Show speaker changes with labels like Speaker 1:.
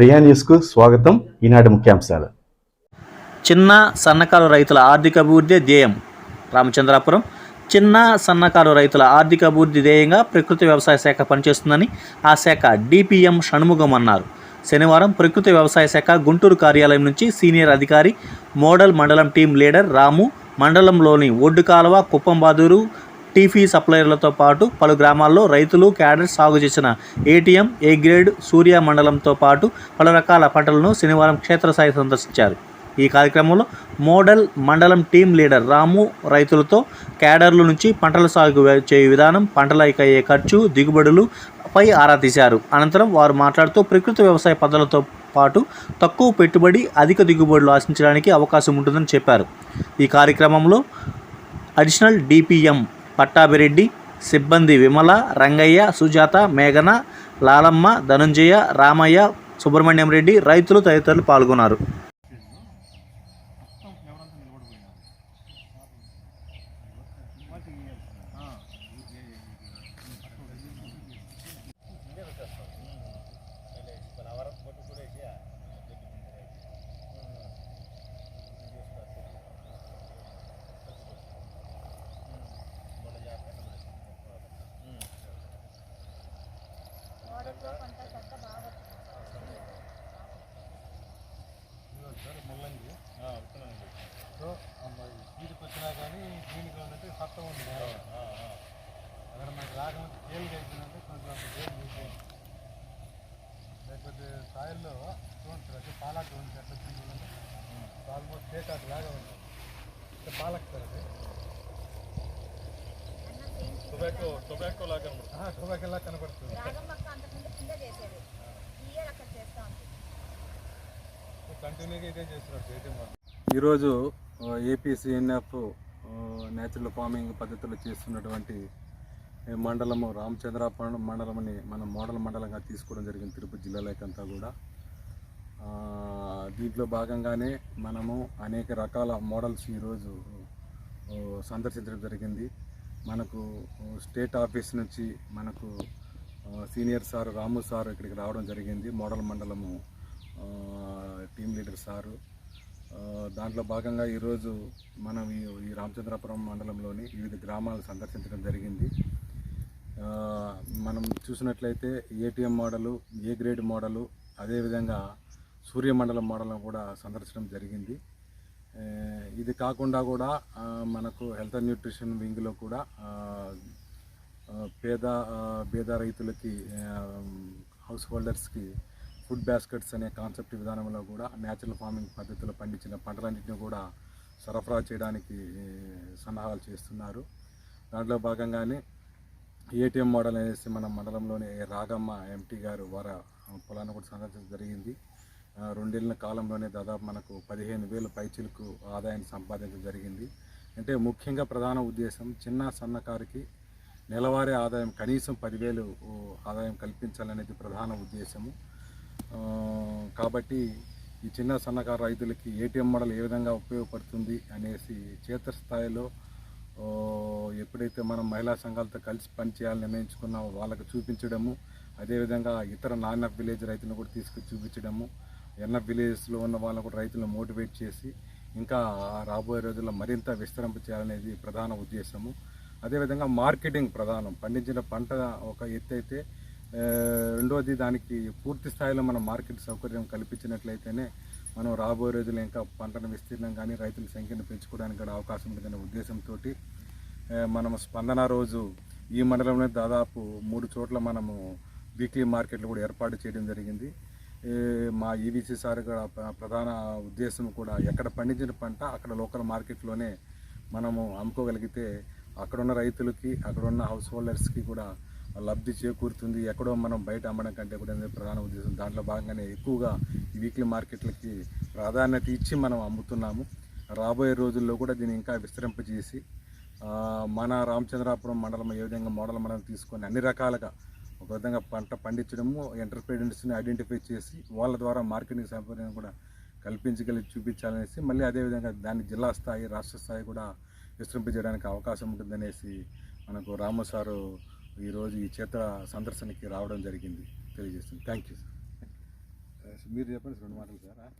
Speaker 1: ప్రియా న్యూస్కు స్వాగతం. ఈనాటి ముఖ్యాంశాలు.
Speaker 2: చిన్న సన్నకారు రైతుల ఆర్థిక అభివృద్ధి ధ్యేయం రామచంద్రాపురం. చిన్న సన్నకారు రైతుల ఆర్థిక అభివృద్ధి ధ్యేయంగా ప్రకృతి వ్యవసాయ శాఖ పనిచేస్తుందని ఆ శాఖ డిపిఎం షణ్ముఖం అన్నారు. శనివారం ప్రకృతి వ్యవసాయ శాఖ గుంటూరు కార్యాలయం నుంచి సీనియర్ అధికారి మోడల్ మండలం టీం లీడర్ రాము మండలంలోని ఒడ్డు కాలువ కుప్పంబాదూరు టీఫీ సప్లయర్లతో పాటు పలు గ్రామాల్లో రైతులు క్యాడర్ సాగు చేసిన ఏటీఎం ఏ గ్రేడ్ సూర్య మండలంతో పాటు పలు రకాల పంటలను శనివారం క్షేత్రస్థాయి సందర్శించారు. ఈ కార్యక్రమంలో మోడల్ మండలం టీం లీడర్ రాము రైతులతో క్యాడర్ల నుంచి పంటల సాగు వే- చేయు విధానం పంటల అయ్యే ఖర్చు దిగుబడులు పై ఆరా తీశారు. అనంతరం వారు మాట్లాడుతూ ప్రకృతి వ్యవసాయ పద్ధతులతో పాటు తక్కువ పెట్టుబడి అధిక దిగుబడులు ఆశించడానికి అవకాశం ఉంటుందని చెప్పారు. ఈ కార్యక్రమంలో అడిషనల్ డిపిఎం పట్టాభిరెడ్డి సిబ్బంది విమల రంగయ్య సుజాత మేఘన లాలమ్మ ధనుంజయ రామయ్య సుబ్రహ్మణ్యం రెడ్డి రైతులు తదితరులు పాల్గొన్నారు.
Speaker 3: వీడికి వచ్చినా కానీ దీనికి ఉందంటే సత్తం ఉంది అక్కడ మనకి రాకుండా తేలిక అయిపోయిందంటే కొంచెం లేకపోతే సాయిల్లో చూడండి సార్ పాలక్ చూడండి ఎట్లా ఆల్మోస్ట్ టేకాట్ లాగా ఉంది పాలక్ సార్ అది టొబాకో టొబాకో లాగా టొబాకో లాగా కనబడుతుంది
Speaker 4: రాగమ్మక్క అంతకుముందు కింద చేసేది. ఈ ఇయర్ అక్కడ చేస్తా ఉంది.
Speaker 3: కంటిన్యూగా ఇదే చేస్తున్నారు ఏటీఎం ఈరోజు ఏపీసీఎన్ఎఫ్ న్యాచురల్ ఫార్మింగ్ పద్ధతిలో చేస్తున్నటువంటి మండలము రామచంద్రాపురం మండలంని మనం మోడల్ మండలంగా తీసుకోవడం జరిగింది తిరుపతి జిల్లాలోకంతా కూడా. ఆ, దీంట్లో భాగంగానే మనము అనేక రకాల మోడల్స్ ఈరోజు సందర్శించడం జరిగింది. మనకు స్టేట్ ఆఫీస్ నుంచి మనకు సీనియర్ సార్ రాము సార్ ఇక్కడికి రావడం జరిగింది. మోడల్ మండలము టీమ్ టీం లీడర్ సారు. దాంట్లో భాగంగా ఈరోజు మనం ఈ రామచంద్రపురం రామచంద్రాపురం మండలంలోని వివిధ గ్రామాలు సందర్శించడం జరిగింది. మనం చూసినట్లయితే ATM model A grade model అదేవిధంగా సూర్యమండలం మోడల్ను కూడా సందర్శించడం జరిగింది. ఇది కాకుండా కూడా మనకు హెల్త్ అండ్ న్యూట్రిషన్ వింగ్లో కూడా పేద పేద రైతులకి హౌస్ హోల్డర్స్కి ఫుడ్ బాస్కెట్స్ అనే కాన్సెప్ట్ విధానంలో కూడా న్యాచురల్ ఫార్మింగ్ పద్ధతిలో పండించిన పంటలన్నింటినీ కూడా సరఫరా చేయడానికి సన్నాహాలు చేస్తున్నారు. దాంట్లో భాగంగానే ఏటీఎం మోడల్ అనేసి మన మండలంలోని రాగమ్మ ఎంటీ గారు వారి పొలాన్ని కూడా సందర్శించడం జరిగింది. రెండేళ్ళ కాలంలోనే దాదాపు మనకు పదిహేను వేల పైచిలకు ఆదాయాన్ని సంపాదించడం జరిగింది. అంటే ముఖ్యంగా ప్రధాన ఉద్దేశం చిన్న సన్నకారుకి నెలవారీ ఆదాయం కనీసం పదివేలు ఆదాయం కల్పించాలనేది ప్రధాన ఉద్దేశము. కాబట్టి ఈ చిన్న సన్నకారు రైతులకి ఏటీఎం మోడల్ ఏ విధంగా ఉపయోగపడుతుంది అనేసి క్షేత్రస్థాయిలో ఎప్పుడైతే మనం మహిళా సంఘాలతో కలిసి పనిచేయాలని నిర్ణయించుకున్నామో వాళ్ళకు చూపించడము అదేవిధంగా ఇతర నాన్ విలేజ్ రైతులను కూడా తీసుకు చూపించడము ఎన్ఎఫ్ విలేజెస్లో ఉన్న వాళ్ళని కూడా రైతులను మోటివేట్ చేసి ఇంకా రాబోయే రోజుల్లో మరింత విస్తరింప చేయాలనేది ప్రధాన ఉద్దేశము. అదేవిధంగా మార్కెటింగ్ ప్రధానం. పండించిన పంట ఒక ఎత్తు అయితే రెండవది దానికి పూర్తి స్థాయిలో మనం మార్కెట్ సౌకర్యం కల్పించినట్లయితేనే మనం రాబోయే రోజుల్లో ఇంకా పంటను విస్తీర్ణం కానీ రైతుల సంఖ్యను పెంచుకోవడానికి కూడా అవకాశం ఉంటుందనే ఉద్దేశంతో మనం స్పందన రోజు ఈ మండలంలో దాదాపు మూడు చోట్ల మనము వీక్లీ మార్కెట్లు కూడా ఏర్పాటు చేయడం జరిగింది. మా ఈవీసీ సార్ కూడా ప్రధాన ఉద్దేశం కూడా ఎక్కడ పండించిన పంట అక్కడ లోకల్ మార్కెట్లోనే మనము అమ్ముకోగలిగితే అక్కడున్న రైతులకి అక్కడున్న హౌస్ హోల్డర్స్కి కూడా లబ్ధి చేకూరుతుంది. ఎక్కడో మనం బయట అమ్మడం కంటే కూడా ప్రధాన ఉద్దేశం. దాంట్లో భాగంగానే ఎక్కువగా ఈ వీక్లీ మార్కెట్లకి ప్రాధాన్యత ఇచ్చి మనం అమ్ముతున్నాము. రాబోయే రోజుల్లో కూడా దీన్ని ఇంకా విస్తరింపజేసి మన రామచంద్రాపురం మండలం ఏ విధంగా మోడల్ మనం తీసుకొని అన్ని రకాలుగా ఒక విధంగా పంట పండించడము ఎంటర్ప్రీనర్స్ని ఐడెంటిఫై చేసి వాళ్ళ ద్వారా మార్కెటింగ్ సౌకర్యం కూడా కల్పించగలిగి చూపించాలనేసి మళ్ళీ అదేవిధంగా దాన్ని జిల్లా స్థాయి రాష్ట్ర స్థాయి కూడా విస్తరింపజేయడానికి అవకాశం ఉంటుందనేసి మనకు రాము సారు ఈరోజు ఈ క్షేత్ర సందర్శనకి రావడం జరిగింది. తెలియజేస్తుంది. థ్యాంక్ యూ సార్ మీరు చెప్పండి రెండు మాటలు సార్.